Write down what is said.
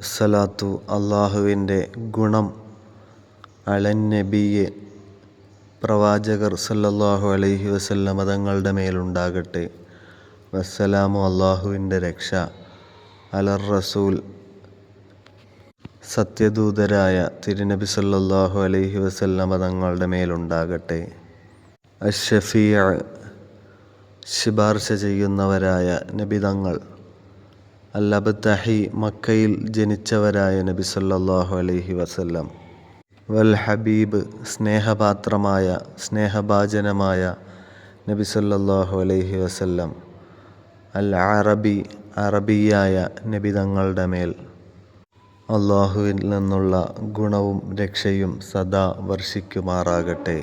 അസ്സലാത്തു അള്ളാഹുവിന്റെ ഗുണം അലന്നബിയെ പ്രവാചകർ സല്ലല്ലാഹു അലൈഹി വസല്ല മതങ്ങളുടെ മേലുണ്ടാകട്ടെ. വസ്സലാമു അള്ളാഹുവിന്റെ രക്ഷ അലർ റസൂൽ സത്യദൂതരായ തിരുനബി സല്ലല്ലാഹു അലൈഹി വസല്ല മതങ്ങളുടെ മേലുണ്ടാകട്ടെ. അഷഫിയ ശിപാർശ ചെയ്യുന്നവരായ നബിതങ്ങൾ അല്ലബത്തഹി മക്കയിൽ ജനിച്ചവരായ നബി സല്ലാഹു അലൈഹി വസല്ലം. വൽ ഹബീബ് സ്നേഹപാത്രമായ സ്നേഹഭാജനമായ നബി സല്ലാഹു അലൈഹി വസല്ലം. അൽ അറബി അറബിയായ നബി തങ്ങളുടെ മേൽ. അള്ളാഹുവിൽ നിന്നുള്ള ഗുണവും രക്ഷയും സദാ വർഷിക്കുമാറാകട്ടെ.